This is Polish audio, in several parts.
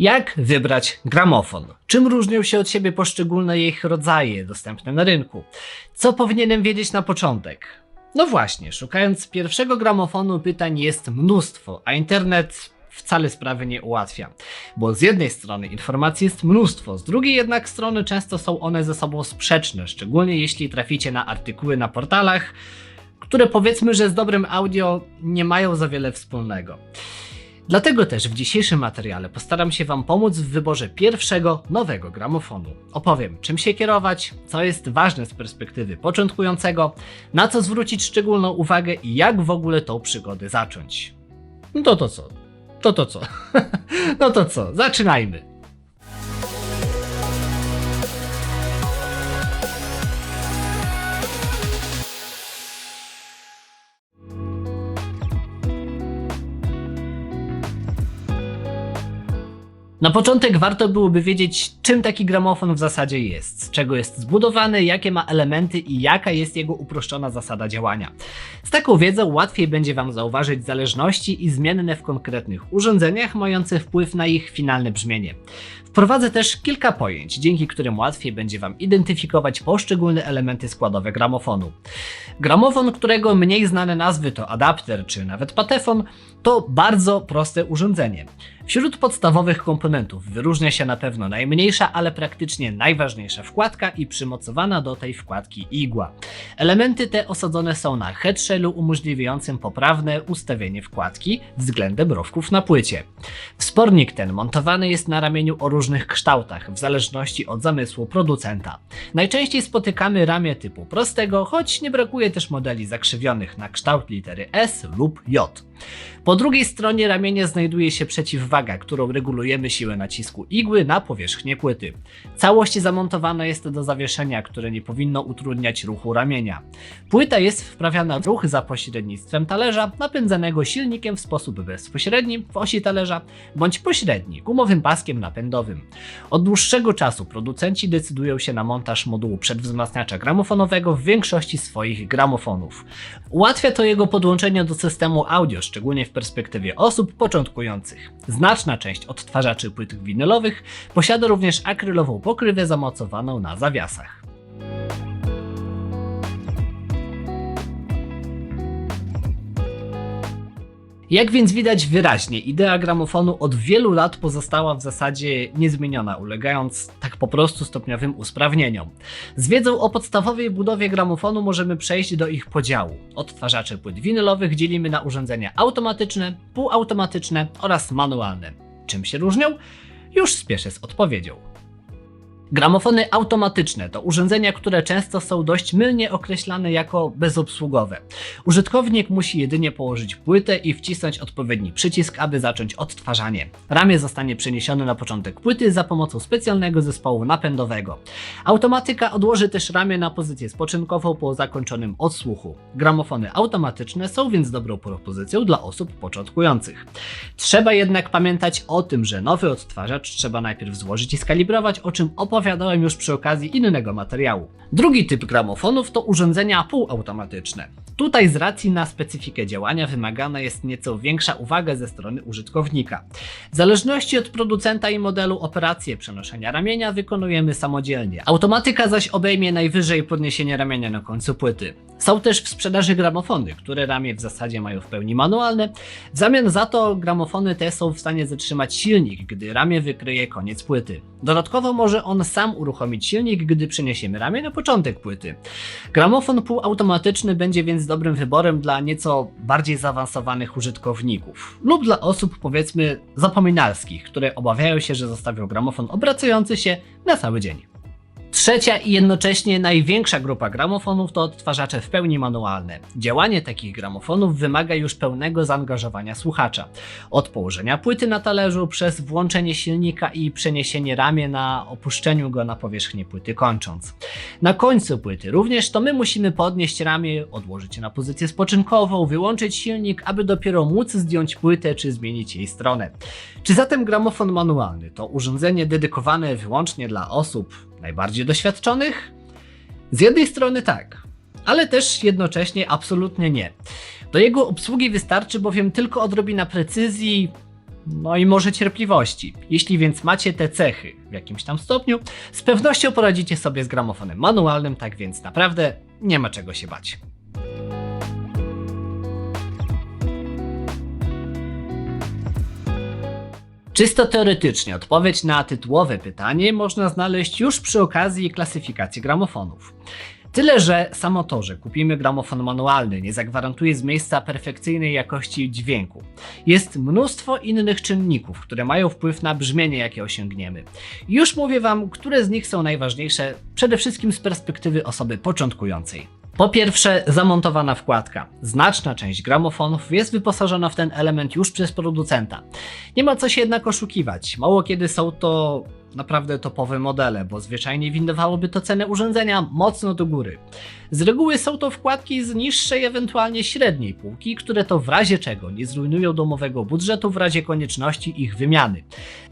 Jak wybrać gramofon? Czym różnią się od siebie poszczególne ich rodzaje dostępne na rynku? Co powinienem wiedzieć na początek? No właśnie, szukając pierwszego gramofonu pytań jest mnóstwo, a internet wcale sprawy nie ułatwia. Bo z jednej strony informacji jest mnóstwo, z drugiej jednak strony często są one ze sobą sprzeczne, szczególnie jeśli traficie na artykuły na portalach, które powiedzmy, że z dobrym audio nie mają za wiele wspólnego. Dlatego też w dzisiejszym materiale postaram się Wam pomóc w wyborze pierwszego nowego gramofonu. Opowiem, czym się kierować, co jest ważne z perspektywy początkującego, na co zwrócić szczególną uwagę i jak w ogóle tą przygodę zacząć. No to to co? To to co? no to co? Zaczynajmy. Na początek warto byłoby wiedzieć, czym taki gramofon w zasadzie jest, z czego jest zbudowany, jakie ma elementy i jaka jest jego uproszczona zasada działania. Z taką wiedzą łatwiej będzie Wam zauważyć zależności i zmienne w konkretnych urządzeniach mające wpływ na ich finalne brzmienie. Wprowadzę też kilka pojęć, dzięki którym łatwiej będzie Wam identyfikować poszczególne elementy składowe gramofonu. Gramofon, którego mniej znane nazwy to adapter czy nawet patefon, to bardzo proste urządzenie. Wśród podstawowych komponentów wyróżnia się na pewno najmniejsza, ale praktycznie najważniejsza wkładka i przymocowana do tej wkładki igła. Elementy te osadzone są na headshellu umożliwiającym poprawne ustawienie wkładki względem rowków na płycie. Wspornik ten montowany jest na ramieniu o różnych kształtach, w zależności od zamysłu producenta. Najczęściej spotykamy ramię typu prostego, choć nie brakuje też modeli zakrzywionych na kształt litery S lub J. Po drugiej stronie ramienia znajduje się przeciwwaga, którą regulujemy siłę nacisku igły na powierzchnię płyty. Całość zamontowana jest do zawieszenia, które nie powinno utrudniać ruchu ramienia. Płyta jest wprawiana w ruch za pośrednictwem talerza, napędzanego silnikiem w sposób bezpośredni w osi talerza, bądź pośredni, gumowym paskiem napędowym. Od dłuższego czasu producenci decydują się na montaż modułu przedwzmacniacza gramofonowego w większości swoich gramofonów. Ułatwia to jego podłączenie do systemu audio, szczególnie w perspektywie osób początkujących. Znaczna część odtwarzaczy płyt winylowych posiada również akrylową pokrywę zamocowaną na zawiasach. Jak więc widać wyraźnie, idea gramofonu od wielu lat pozostała w zasadzie niezmieniona, ulegając tak po prostu stopniowym usprawnieniom. Z wiedzą o podstawowej budowie gramofonu możemy przejść do ich podziału. Odtwarzacze płyt winylowych dzielimy na urządzenia automatyczne, półautomatyczne oraz manualne. Czym się różnią? Już spieszę z odpowiedzią. Gramofony automatyczne to urządzenia, które często są dość mylnie określane jako bezobsługowe. Użytkownik musi jedynie położyć płytę i wcisnąć odpowiedni przycisk, aby zacząć odtwarzanie. Ramię zostanie przeniesione na początek płyty za pomocą specjalnego zespołu napędowego. Automatyka odłoży też ramię na pozycję spoczynkową po zakończonym odsłuchu. Gramofony automatyczne są więc dobrą propozycją dla osób początkujących. Trzeba jednak pamiętać o tym, że nowy odtwarzacz trzeba najpierw złożyć i skalibrować, o czym opowiadam opowiadałem już przy okazji innego materiału. Drugi typ gramofonów to urządzenia półautomatyczne. Tutaj z racji na specyfikę działania wymagana jest nieco większa uwaga ze strony użytkownika. W zależności od producenta i modelu operację przenoszenia ramienia wykonujemy samodzielnie. Automatyka zaś obejmie najwyżej podniesienie ramienia na końcu płyty. Są też w sprzedaży gramofony, które ramię w zasadzie mają w pełni manualne. W zamian za to gramofony te są w stanie zatrzymać silnik, gdy ramię wykryje koniec płyty. Dodatkowo może on sam uruchomić silnik, gdy przeniesiemy ramię na początek płyty. Gramofon półautomatyczny będzie więc dobrym wyborem dla nieco bardziej zaawansowanych użytkowników lub dla osób powiedzmy zapominalskich, które obawiają się, że zostawią gramofon obracający się na cały dzień. Trzecia i jednocześnie największa grupa gramofonów to odtwarzacze w pełni manualne. Działanie takich gramofonów wymaga już pełnego zaangażowania słuchacza. Od położenia płyty na talerzu, przez włączenie silnika i przeniesienie ramię na opuszczeniu go na powierzchnię płyty kończąc. Na końcu płyty również to my musimy podnieść ramię, odłożyć je na pozycję spoczynkową, wyłączyć silnik, aby dopiero móc zdjąć płytę czy zmienić jej stronę. Czy zatem gramofon manualny to urządzenie dedykowane wyłącznie dla osób, najbardziej doświadczonych? Z jednej strony tak, ale też jednocześnie absolutnie nie. Do jego obsługi wystarczy bowiem tylko odrobina precyzji, no i może cierpliwości. Jeśli więc macie te cechy w jakimś tam stopniu, z pewnością poradzicie sobie z gramofonem manualnym, tak więc naprawdę nie ma czego się bać. Czysto teoretycznie odpowiedź na tytułowe pytanie można znaleźć już przy okazji klasyfikacji gramofonów. Tyle, że samo to, że kupimy gramofon manualny nie zagwarantuje z miejsca perfekcyjnej jakości dźwięku. Jest mnóstwo innych czynników, które mają wpływ na brzmienie, jakie osiągniemy. Już mówię Wam, które z nich są najważniejsze, przede wszystkim z perspektywy osoby początkującej. Po pierwsze, zamontowana wkładka. Znaczna część gramofonów jest wyposażona w ten element już przez producenta. Nie ma co się jednak oszukiwać. Mało kiedy są to naprawdę topowe modele, bo zwyczajnie windowałoby to cenę urządzenia mocno do góry. Z reguły są to wkładki z niższej, ewentualnie średniej półki, które to w razie czego nie zrujnują domowego budżetu w razie konieczności ich wymiany.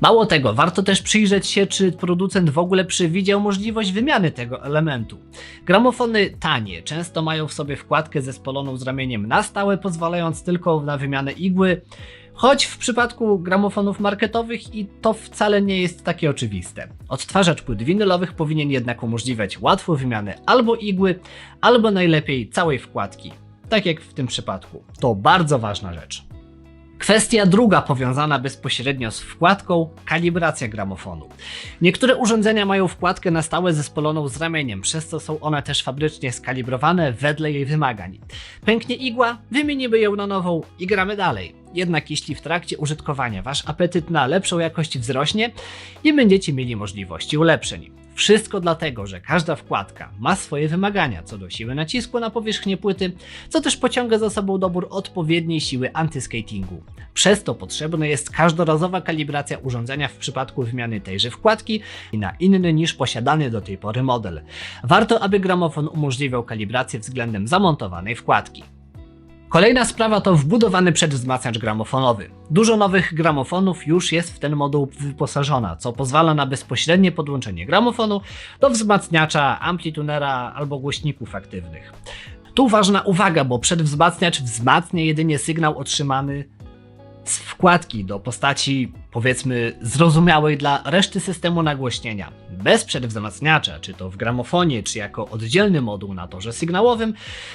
Mało tego, warto też przyjrzeć się, czy producent w ogóle przewidział możliwość wymiany tego elementu. Gramofony tanie często mają w sobie wkładkę ze spoloną z ramieniem na stałe, pozwalając tylko na wymianę igły, Choć w przypadku gramofonów marketowych i to wcale nie jest takie oczywiste. Odtwarzacz płyt winylowych powinien jednak umożliwiać łatwą wymianę albo igły, albo najlepiej całej wkładki. Tak jak w tym przypadku. To bardzo ważna rzecz. Kwestia druga powiązana bezpośrednio z wkładką kalibracja gramofonu. Niektóre urządzenia mają wkładkę na stałe zespoloną z ramieniem, przez co są one też fabrycznie skalibrowane wedle jej wymagań. Pęknie igła, wymienimy ją na nową i gramy dalej. Jednak jeśli w trakcie użytkowania wasz apetyt na lepszą jakość wzrośnie, nie będziecie mieli możliwości ulepszeń. Wszystko dlatego, że każda wkładka ma swoje wymagania co do siły nacisku na powierzchnię płyty, co też pociąga za sobą dobór odpowiedniej siły antyskatingu. Przez to potrzebna jest każdorazowa kalibracja urządzenia w przypadku wymiany tejże wkładki na inny niż posiadany do tej pory model. Warto, aby gramofon umożliwiał kalibrację względem zamontowanej wkładki. Kolejna sprawa to wbudowany przedwzmacniacz gramofonowy. Dużo nowych gramofonów już jest w ten moduł wyposażona, co pozwala na bezpośrednie podłączenie gramofonu do wzmacniacza, amplitunera albo głośników aktywnych. Tu ważna uwaga, bo przedwzmacniacz wzmacnia jedynie sygnał otrzymany z wkładki do postaci powiedzmy zrozumiałej dla reszty systemu nagłośnienia. Bez przedwzmacniacza, czy to w gramofonie, czy jako oddzielny moduł na torze sygnałowym,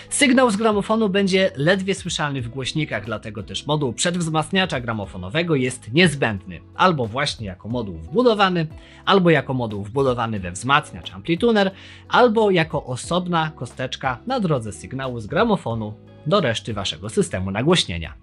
sygnał z gramofonu będzie ledwie słyszalny w głośnikach, dlatego też moduł przedwzmacniacza gramofonowego jest niezbędny, albo właśnie jako moduł wbudowany, albo jako moduł wbudowany we wzmacniacz amplituner, albo jako osobna kosteczka na drodze sygnału z gramofonu do reszty waszego systemu nagłośnienia.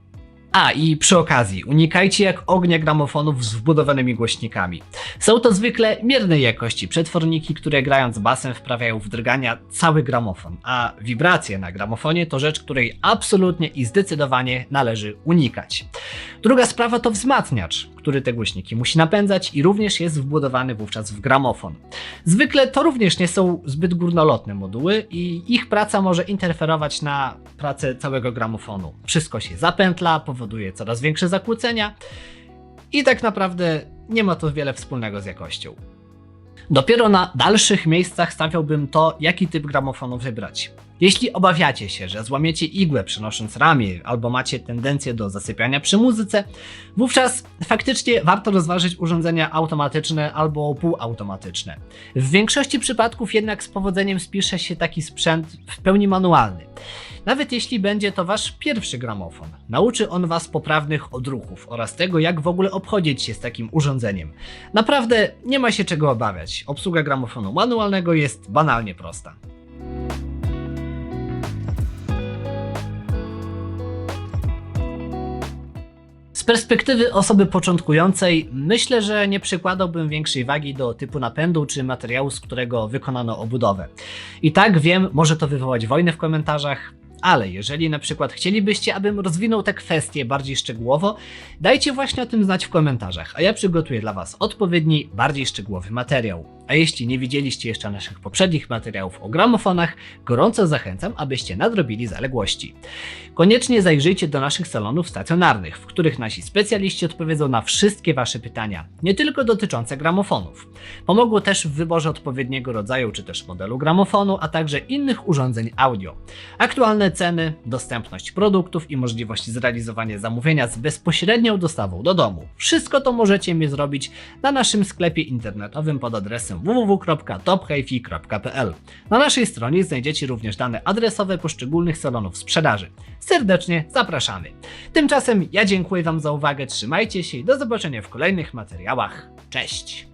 A i przy okazji, unikajcie jak ognia gramofonów z wbudowanymi głośnikami. Są to zwykle miernej jakości przetworniki, które grając basem wprawiają w drgania cały gramofon, a wibracje na gramofonie to rzecz, której absolutnie i zdecydowanie należy unikać. Druga sprawa to wzmacniacz, który te głośniki musi napędzać i również jest wbudowany wówczas w gramofon. Zwykle to również nie są zbyt górnolotne moduły i ich praca może interferować na pracę całego gramofonu. Wszystko się zapętla, powoduje coraz większe zakłócenia i tak naprawdę nie ma to wiele wspólnego z jakością. Dopiero na dalszych miejscach stawiałbym to, jaki typ gramofonu wybrać. Jeśli obawiacie się, że złamiecie igłę przenosząc ramię albo macie tendencję do zasypiania przy muzyce, wówczas faktycznie warto rozważyć urządzenia automatyczne albo półautomatyczne. W większości przypadków jednak z powodzeniem spisze się taki sprzęt w pełni manualny. Nawet jeśli będzie to wasz pierwszy gramofon, nauczy on was poprawnych odruchów oraz tego, jak w ogóle obchodzić się z takim urządzeniem. Naprawdę nie ma się czego obawiać. Obsługa gramofonu manualnego jest banalnie prosta. Z perspektywy osoby początkującej, myślę, że nie przykładałbym większej wagi do typu napędu czy materiału, z którego wykonano obudowę. I tak wiem, może to wywołać wojnę w komentarzach, ale jeżeli na przykład chcielibyście, abym rozwinął te kwestie bardziej szczegółowo, dajcie właśnie o tym znać w komentarzach, a ja przygotuję dla Was odpowiedni, bardziej szczegółowy materiał. A jeśli nie widzieliście jeszcze naszych poprzednich materiałów o gramofonach, gorąco zachęcam, abyście nadrobili zaległości. Koniecznie zajrzyjcie do naszych salonów stacjonarnych, w których nasi specjaliści odpowiedzą na wszystkie Wasze pytania, nie tylko dotyczące gramofonów. Pomogą też w wyborze odpowiedniego rodzaju czy też modelu gramofonu, a także innych urządzeń audio. Aktualne ceny, dostępność produktów i możliwość zrealizowania zamówienia z bezpośrednią dostawą do domu. Wszystko to możecie mi zrobić na naszym sklepie internetowym pod adresem www.tophifi.pl. Na naszej stronie znajdziecie również dane adresowe poszczególnych salonów sprzedaży. Serdecznie zapraszamy. Tymczasem ja dziękuję Wam za uwagę, trzymajcie się i do zobaczenia w kolejnych materiałach. Cześć!